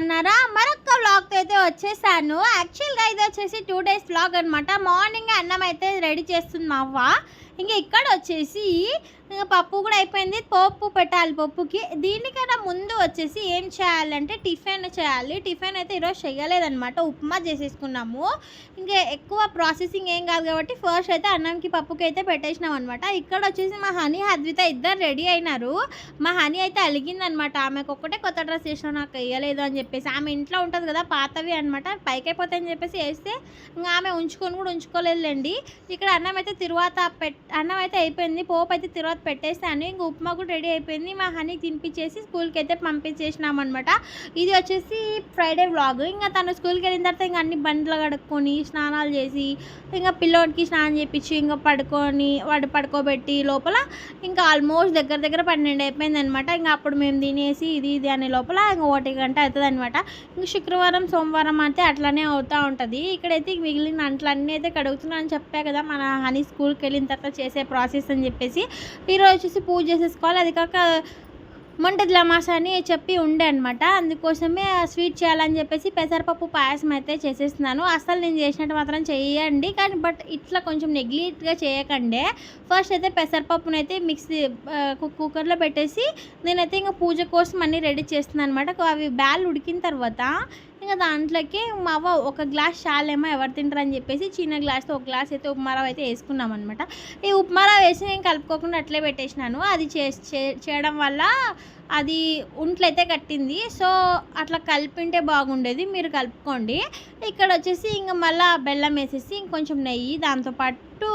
ఉన్నారా మరొక వ్లాగ్తో అయితే వచ్చేసాను. యాక్చువల్గా ఇది వచ్చేసి టూ డేస్ వ్లాగ్ అనమాట మార్నింగ్ అన్నం అయితే రెడీ చేస్తుంది మా అవ్వ ఇంకా ఇక్కడ వచ్చేసి ఇంకా పప్పు కూడా అయిపోయింది. పప్పు పెట్టాలి పప్పుకి. దీనికన్నా ముందు వచ్చేసి ఏం చేయాలంటే టిఫిన్ చేయాలి. టిఫిన్ అయితే ఈరోజు చేయలేదన్నమాట. ఉప్మా చేసేసుకున్నాము. ఇంకా ఎక్కువ ప్రాసెసింగ్ ఏం కాదు కాబట్టి ఫస్ట్ అయితే అన్నంకి పప్పుకి అయితే పెట్టేసినాం అనమాట ఇక్కడ వచ్చేసి మా హనీ అద్విత ఇద్దరు రెడీ అయినారు. మా హనీ అయితే అలిగిందనమాట ఆమెకు ఒక్కటే కొత్త డ్రెస్ వేసినా నాకు వేయలేదు అని చెప్పేసి. ఆమె ఇంట్లో ఉంటుంది కదా పాతవి అనమాట పైకి చెప్పేసి వేస్తే ఇంకా ఆమె ఉంచుకొని కూడా ఉంచుకోలేదులేండి. ఇక్కడ అన్నం అయితే తిరువాత పెట్ అన్నం అయితే అయిపోయింది పోపు అయితే తర్వాత పెట్టేస్తాను ఇంక ఉప్మా కూడా రెడీ అయిపోయింది. మా హనీకి తినిపించేసి స్కూల్కి అయితే పంపించేసినాం అనమాట ఇది వచ్చేసి ఫ్రైడే వ్లాగ్. ఇంకా తను స్కూల్కి వెళ్ళిన తర్వాత ఇంకా అన్ని బండ్లు కడుక్కొని స్నానాలు చేసి ఇంకా పిల్లోడికి స్నానం చేయించి ఇంకా పడుకొని వాడు పడుకోబెట్టి లోపల ఇంకా ఆల్మోస్ట్ దగ్గర దగ్గర పన్నెండు అయిపోయింది అనమాట ఇంకా అప్పుడు మేము తినేసి ఇది ఇది అనే లోపల ఇంకా ఒకటి గంట అవుతుంది అనమాట ఇంక శుక్రవారం సోమవారం అయితే అట్లానే అవుతూ ఉంటుంది. ఇక్కడైతే మిగిలిన అంట్లన్నీ అయితే కడుగుతున్నాను అని చెప్పా కదా మన హనీ స్కూల్కి వెళ్ళిన తర్వాత చేసే ప్రాసెస్ అని చెప్పేసి ఈరోజు వచ్చేసి పూజ చేసేసుకోవాలి. అది కాక మొంటది లమాస అని చెప్పి ఉండే అనమాట అందుకోసమే ఆ స్వీట్ చేయాలని చెప్పేసి పెసరపప్పు పాయసం అయితే చేసేస్తున్నాను. అసలు నేను చేసినట్టు మాత్రం చేయండి కానీ బట్ ఇట్లా కొంచెం నెగ్లీట్గా చేయకండి. ఫస్ట్ అయితే పెసరపప్పును అయితే మిక్సీ కుక్కర్లో పెట్టేసి నేనైతే ఇంకా పూజ కోసం అన్నీ రెడీ చేస్తున్నాను అనమాట అవి బ్యాల్ ఉడికిన తర్వాత ఇంకా దాంట్లోకి మా అవ్వ ఒక గ్లాస్ చాలేమో ఎవరు తింటారని చెప్పేసి చిన్న గ్లాస్తో ఒక గ్లాస్ అయితే ఉప్మారావు అయితే వేసుకున్నాం అనమాట ఈ ఉప్మారావు వేసి నేను కలుపుకోకుండా అట్లే పెట్టేసినాను. అది చే చేయడం వల్ల అది ఉంట్లయితే కట్టింది. సో అట్లా కలిపింటే బాగుండేది. మీరు కలుపుకోండి. ఇక్కడ వచ్చేసి ఇంకా మళ్ళీ బెల్లం వేసేసి ఇంకొంచెం నెయ్యి దాంతోపాటు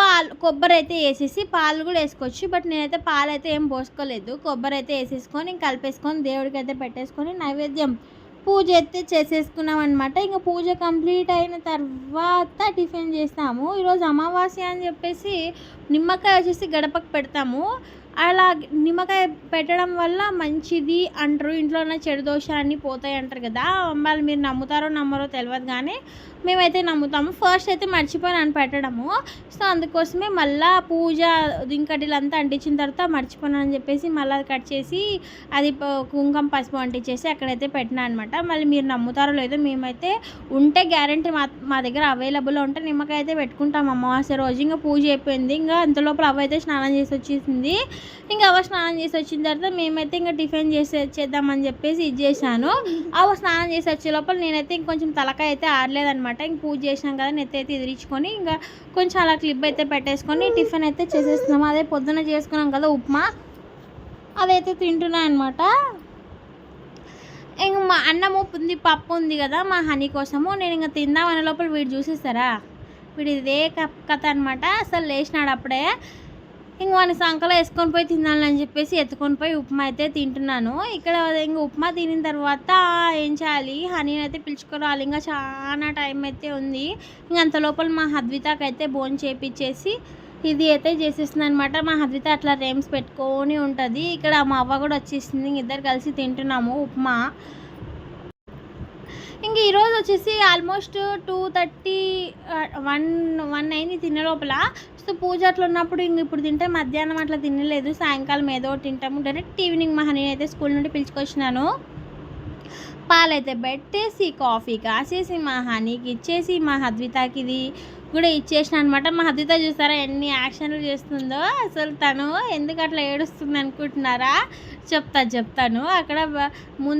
పాలు కొబ్బరి అయితే వేసేసి పాలు కూడా వేసుకోవచ్చు. బట్ నేనైతే పాలు అయితే ఏం పోసుకోలేదు. కొబ్బరి అయితే వేసేసుకొని కలిపేసుకొని దేవుడికి అయితే పెట్టేసుకొని నైవేద్యం పూజ అయితే చేసేసుకున్నాం అనమాట ఇంకా పూజ కంప్లీట్ అయిన తర్వాత టిఫిన్ చేస్తాము. ఈరోజు అమావాస్య అని చెప్పేసి నిమ్మకాయ వచ్చేసి గడపకు పెడతాము. అలా నిమ్మకాయ పెట్టడం వల్ల మంచిది అంటారు. ఇంట్లో ఉన్న చెడు దోషాలన్నీ పోతాయి అంటారు కదా. వాళ్ళు మీరు నమ్ముతారో నమ్మరో తెలియదు కానీ మేమైతే నమ్ముతాము. ఫస్ట్ అయితే మర్చిపోయాను పెట్టడము. సో అందుకోసమే మళ్ళా పూజ దింకటిలంతా అంటించిన తర్వాత మర్చిపోయాను అని చెప్పేసి మళ్ళీ అది కట్ చేసి అది కుంకుమ పసుపు అంటించేసి అక్కడైతే పెట్టినా అనమాట మళ్ళీ మీరు నమ్ముతారో లేదో మేమైతే ఉంటే గ్యారంటీ మా మా దగ్గర అవైలబుల్లో ఉంటే నిమ్మకాయ అయితే పెట్టుకుంటాం అమావాస్య రోజు. ఇంకా పూజ అయిపోయింది. ఇంకా అంతలోపల లోపల అవైతే స్నానం చేసి వచ్చేసింది. ఇంకా అవ స్నానం చేసి వచ్చిన తర్వాత మేమైతే ఇంకా టిఫిన్ చేసే చేద్దామని చెప్పేసి ఇది చేశాను. అవ స్నానం చేసి వచ్చే లోపల నేనైతే ఇంకొంచెం తలకాయ అయితే ఆడలేదనమాట ఇంక పూజ చేసినాం కదా నెత్తైతే ఎదిరించుకొని ఇంకా కొంచెం అలా క్లిప్ అయితే పెట్టేసుకొని టిఫిన్ అయితే చేసేస్తున్నాము అదే పొద్దున చేసుకున్నాం కదా ఉప్మా అదైతే తింటున్నా అనమాట ఇంక మా అన్నము ఉంది పప్పు ఉంది కదా మా హనీ కోసము నేను ఇంకా తిందామనే లోపల వీడు చూసేస్తారా? వీడు ఇదే కథ అనమాట అసలు లేచినాడు అప్పుడే. ఇంక వాడిని సంకలో వేసుకొని పోయి తినాలని చెప్పేసి ఎత్తుకొని పోయి ఉప్మా అయితే తింటున్నాను. ఇక్కడ ఇంక ఉప్మా తినిన తర్వాత ఏం చేయాలి? హనీని అయితే పిలుచుకురావాలి ఇంకా చాలా టైం అయితే ఉంది. ఇంక అంత లోపల మా హద్వితాకి అయితే బోన్ చేపించేసి ఇది అయితే చేసేస్తుంది అనమాట మా హద్విత అట్లా రేమ్స్ పెట్టుకొని ఉంటుంది. ఇక్కడ మా అవ్వ కూడా వచ్చేసింది. ఇద్దరు కలిసి తింటున్నాము ఉప్మా. ఇంక ఈరోజు వచ్చేసి almost two thirty one one అయింది తినే లోపల. సో పూజ అట్లా ఉన్నప్పుడు ఇంక ఇప్పుడు తింటే మధ్యాహ్నం అట్లా తినలేదు. సాయంకాలం ఏదో తింటాము. డైరెక్ట్ ఈవినింగ్ మా హనీ అయితే స్కూల్ నుండి పిలుచుకొచ్చినాను. పాలైతే పెట్టేసి కాఫీ కాసేసి మా హనీకి ఇచ్చేసి మా హద్వితాకి ఇది కూడా ఇచ్చేసిన అనమాట మా హద్విత చూసారా ఎన్ని యాక్షన్లు చేస్తుందో. అసలు తను ఎందుకు అట్లా ఏడుస్తుంది అనుకుంటున్నారా? చెప్తా చెప్తాను. అక్కడ ముందల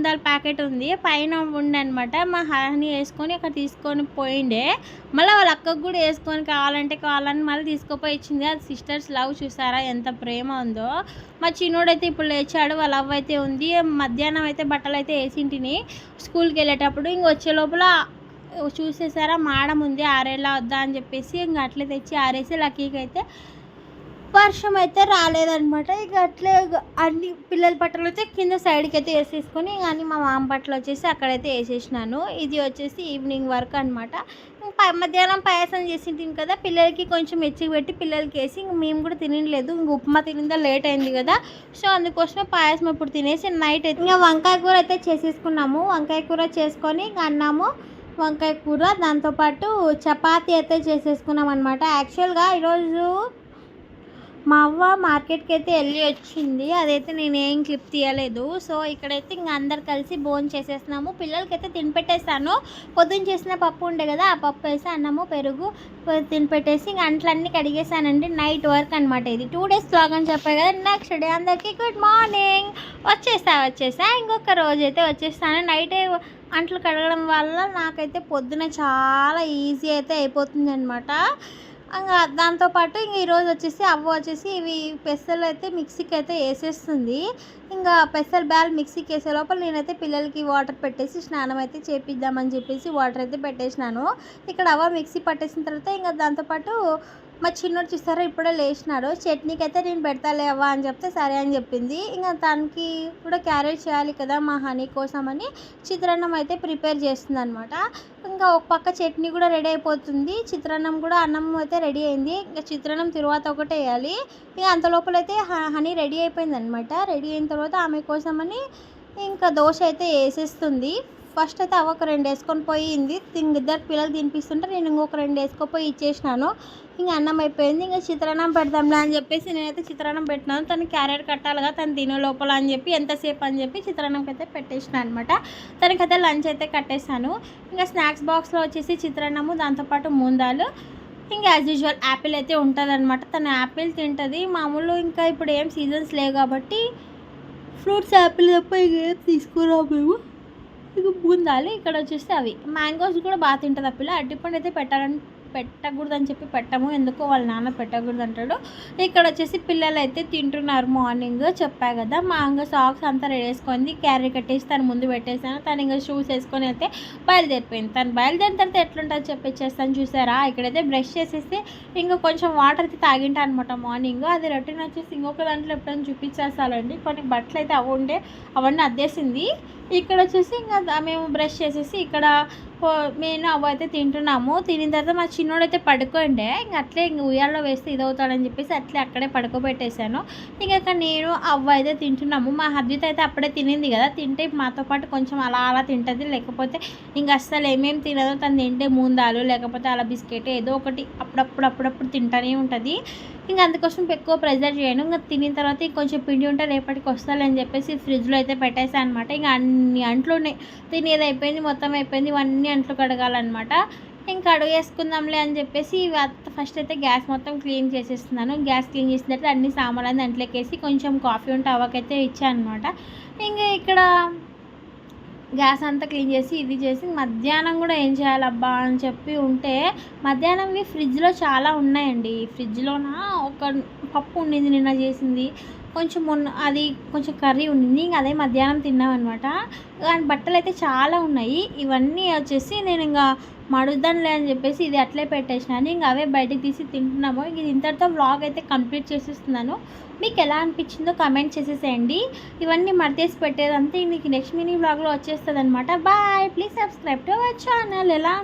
ముందర ప్యాకెట్ ఉంది. పైన ఉండే అనమాట మా హనీ వేసుకొని అక్కడ తీసుకొని పోయిండే. మళ్ళీ వాళ్ళ అక్కకు కూడా వేసుకొని కావాలంటే కావాలని మళ్ళీ తీసుకుపోయి ఇచ్చింది. అది సిస్టర్స్ లవ్ చూసారా? ఎంత ప్రేమ ఉందో. మా చిన్నోడైతే ఇప్పుడు లేచాడు. వాళ్ళ అవ్వ అయితే ఉంది. మధ్యాహ్నం అయితే బట్టలు అయితే వేసింటిని. స్కూల్కి వెళ్ళేటప్పుడు ఇంక వచ్చే లోపల చూసేసారా? మాడం ఉంది ఆరేలా వద్దా అని చెప్పేసి ఇంక అట్లే తెచ్చి ఆరేసి లక్కీకి అయితే వర్షం అయితే రాలేదనమాట ఇక అట్లే అన్ని పిల్లల బట్టలు అయితే కింద సైడ్కి అయితే వేసేసుకొని కానీ మా మామ బట్టలు వచ్చేసి అక్కడైతే వేసేసినాను. ఇది వచ్చేసి ఈవినింగ్ వర్క్ అనమాట మధ్యాహ్నం పాయసం చేసింటిని కదా పిల్లలకి కొంచెం మెచ్చి పెట్టి పిల్లలకి వేసి ఇంక మేము కూడా తినలేదు. ఇంక ఉప్మా తినిందా లేట్ అయింది కదా సో అందుకోసమే పాయసం ఇప్పుడు తినేసి నైట్ అయితే ఇంకా వంకాయ కూర అయితే చేసేసుకున్నాము. వంకాయ కూర చేసుకొని ఇంక అన్నాము. వంకాయ కూర దాంతోపాటు చపాతీ అయితే చేసేసుకున్నాం అనమాట యాక్చువల్గా ఈరోజు మా అవ్వ మార్కెట్కి అయితే వెళ్ళి వచ్చింది. అదైతే నేను ఏం క్లిప్ తీయలేదు. సో ఇక్కడైతే ఇంకా అందరు కలిసి భోజనం చేసేస్తున్నాము. పిల్లలకైతే తినిపెట్టేస్తాను. పొద్దున్న చేసిన పప్పు ఉండే కదా ఆ పప్పు వేసి అన్నము పెరుగు తినిపెట్టేసి ఇంక అంట్లన్నీ కడిగేసానండి. నైట్ వర్క్ అనమాట ఇది. టూ డేస్ బ్లాగ్ అని చెప్పాయి కదా నెక్స్ట్ డే అందరికీ గుడ్ మార్నింగ్ వచ్చేసా వచ్చేసా ఇంకొక రోజు అయితే వచ్చేస్తాను నైటే అంట్లు కడగడం వల్ల నాకైతే పొద్దున చాలా ఈజీ అయితే అయిపోతుంది అనమాట ఇంకా దాంతోపాటు ఇంక ఈరోజు వచ్చేసి అవ్వ వచ్చేసి ఇవి పెసలు అయితే మిక్సీకి అయితే వేసేస్తుంది. ఇంకా పెసలు బ్యాల్ మిక్సీకి వేసే లోపల నేనైతే పిల్లలకి వాటర్ పెట్టేసి స్నానం అయితే చేపిద్దామని చెప్పేసి వాటర్ అయితే పెట్టేసినాను. ఇక్కడ అవ్వ మిక్సీ పట్టేసిన తర్వాత ఇంకా దాంతోపాటు మా చిన్నోడు చూస్తారా? ఇప్పుడే లేచినాడు. చట్నీకి అయితే నేను పెడతాలేవా అని చెప్తే సరే అని చెప్పింది. ఇంకా తనకి కూడా క్యారేజ్ చేయాలి కదా మా హనీ కోసం అని చిత్రాన్నం అయితే ప్రిపేర్ చేస్తుంది అనమాట ఇంకా ఒక పక్క చట్నీ కూడా రెడీ అయిపోతుంది. చిత్రాన్నం కూడా అన్నం అయితే రెడీ అయింది. ఇంకా చిత్రాన్నం తర్వాత ఒకటే వేయాలి. ఇక అంత లోపల అయితే హనీ రెడీ అయిపోయింది అనమాట రెడీ అయిన తర్వాత ఆమె కోసమని ఇంకా దోశ అయితే వేసేస్తుంది. ఫస్ట్ అయితే అవ్వ ఒక రెండు వేసుకొని పోయింది. ఇంక ఇద్దరు పిల్లలు తినిపిస్తుంటే నేను ఇంకొక రెండు వేసుకొని ఇచ్చేసినాను. ఇంకా అన్నం అయిపోయింది. ఇంకా చిత్రాన్నం పెడదాంలే అని చెప్పేసి నేనైతే చిత్రాన్నం పెట్టినాను. తను క్యారెట్ కట్టాలిగా తను తినే లోపల అని చెప్పి ఎంతసేపు అని చెప్పి చిత్రాన్నంకి అయితే పెట్టేసిన అనమాట తనకైతే లంచ్ అయితే కట్టేసాను ఇంకా స్నాక్స్ బాక్స్లో వచ్చేసి చిత్రాన్నము దాంతోపాటు ముందాలు. ఇంకా యాజ్ యూజువల్ యాపిల్ అయితే ఉంటుంది అనమాట తను యాపిల్ తింటుంది. మామూలు ఇంకా ఇప్పుడు ఏం సీజన్స్ లేవు కాబట్టి ఫ్రూట్స్ యాపిల్ తప్ప ఇంకేం తీసుకురావు మేము. ఇక బూందాలు ఇక్కడ వచ్చేసి అవి. మ్యాంగోస్ కూడా బాగా తింటుంది ఆ పిల్ల. అరటిపండు అయితే పెట్టాలని పెట్టకూడదు అని చెప్పి పెట్టము ఎందుకో వాళ్ళ నాన్న పెట్టకూడదు అంటాడు ఇక్కడ వచ్చేసి పిల్లలు అయితే తింటున్నారు మార్నింగ్ చెప్పా కదా మా అంగ సాక్స్ అంతా రెడీ వేసుకుంది క్యారీ కట్టేసి తను ముందు పెట్టేసాను తను ఇంకా షూస్ వేసుకొని అయితే బయలుదేరిపోయింది. తను బయలుదేరిన తర్వాత ఎట్లుంటుంది చెప్పేసేస్తాను చూసారా? ఇక్కడైతే బ్రష్ చేసేసి ఇంకా కొంచెం వాటర్ అయితే తాగింటా అనమాట మార్నింగ్. అది రొటీన్ వచ్చేసి ఇంకొక దాంట్లో ఎప్పుడైనా చూపించేస్తాలండి కొన్ని బట్టలు అయితే అవి ఉండే అవన్నీ అద్దేసింది. ఇక్కడ వచ్చేసి ఇంకా మేము బ్రష్ చేసేసి ఇక్కడ మేము అవ్వ అయితే తింటున్నాము. తినిన తర్వాత మా చిన్నోడు అయితే పడుకోండే. ఇంక అట్లే ఇంక ఉయ్యాల్లో వేస్తే ఇదవుతాడని చెప్పేసి అట్లే అక్కడే పడుకోబెట్టేశాను. ఇంకా అక్కడ నేను అవ్వ అయితే తింటున్నాము. మా హద్విత అయితే అప్పుడే తినింది కదా. తింటే మాతో పాటు కొంచెం అలా అలా తింటుంది. లేకపోతే ఇంక అస్సలు ఏమేమి తినదో తను తింటే ముందాలు లేకపోతే అలా బిస్కెట్ ఏదో ఒకటి అప్పుడప్పుడు అప్పుడప్పుడు తింటానే ఉంటుంది. ఇంకా అందుకోసం ఎక్కువ ప్రెజర్ చేయను. ఇంకా తినిన తర్వాత కొంచెం పిండి ఉంటే రేపటికి వస్తాలని చెప్పేసి ఫ్రిడ్జ్లో అయితే పెట్టేసాను అనమాట ఇంకా అన్ని అంట్లు తినేది అయిపోయింది? మొత్తం అయిపోయింది. ఇవన్నీ అంట్లు కడగాలన్నమాట. ఇంకా అడుగేసుకుందాంలే అని చెప్పేసి ఫస్ట్ అయితే గ్యాస్ మొత్తం క్లీన్ చేసేస్తున్నాను. గ్యాస్ క్లీన్ చేసిన తర్వాత అన్ని సామాన్లు దాంట్లోకి వేసి కొంచెం కాఫీ ఉంటే అవకైతే ఇచ్చాను అనమాట ఇంకా ఇక్కడ గ్యాస్ అంతా క్లీన్ చేసి ఇది చేసి మధ్యాహ్నం కూడా ఏం చేయాలబ్బా అని చెప్పి ఉంటే మధ్యాహ్నంవి ఫ్రిడ్జ్లో చాలా ఉన్నాయండి. ఫ్రిడ్జ్లోన? ఒక పప్పు ఉండింది నిన్న చేసింది. కొంచెం మొన్న అది కొంచెం కర్రీ ఉండింది. ఇంకా అదే మధ్యాహ్నం తిన్నామన్నమాట. కానీ బట్టలు అయితే చాలా ఉన్నాయి. ఇవన్నీ వచ్చేసి నేను ఇంకా మడుద్దానులే అని చెప్పేసి ఇది అట్లే పెట్టేసినాను ఇంకా అవే బయటకు తీసి తింటున్నాము. ఇది ఇంతటితో వ్లాగ్ అయితే కంప్లీట్ చేసేస్తున్నాను. మీకు ఎలా అనిపించిందో కమెంట్ చేసేసేయండి. ఇవన్నీ మడతేసి పెట్టేదంతా మీకు నెక్స్ట్ మినీ వ్లాగ్లో వచ్చేస్తుంది అనమాట bye please subscribe to our channel ఎలా